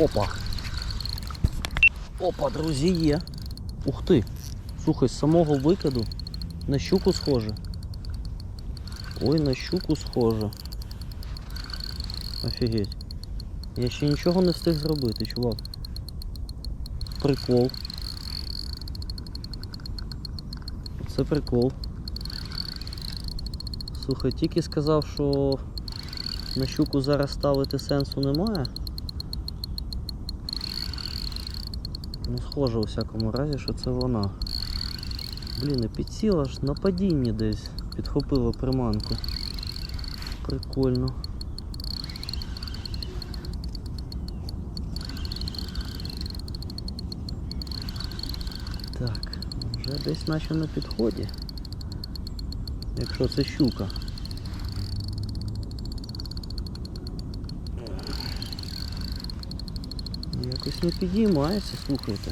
Опа. Опа, друзі, є. Ух ти. Слухай, з самого викиду на щуку схоже. Ой, на щуку схоже. Офігеть. Я ще нічого не встиг зробити, чувак. Прикол. Це прикол. Слухай, тільки сказав, що на щуку зараз ставити сенсу немає. Ну, схоже у всякому разі, що це вона. Блін, і підсіла ж на падінні десь. Підхопила приманку. Прикольно. Так, вже десь наче на підході. Якщо це щука. Якось не підіймається, слухайте.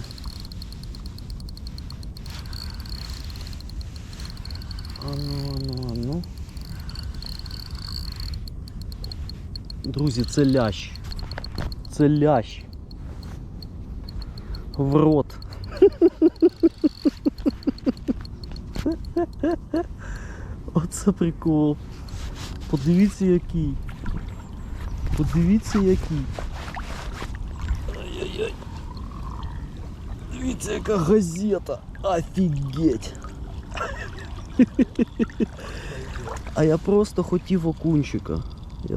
Ану, ану, ану. Друзі, це лящ. Це лящ. В рот. Оце прикол. Подивіться який. Подивіться який. Ай-яй-яй. Дивіться, яка газета. Офігеть. А я просто хотів окунчика.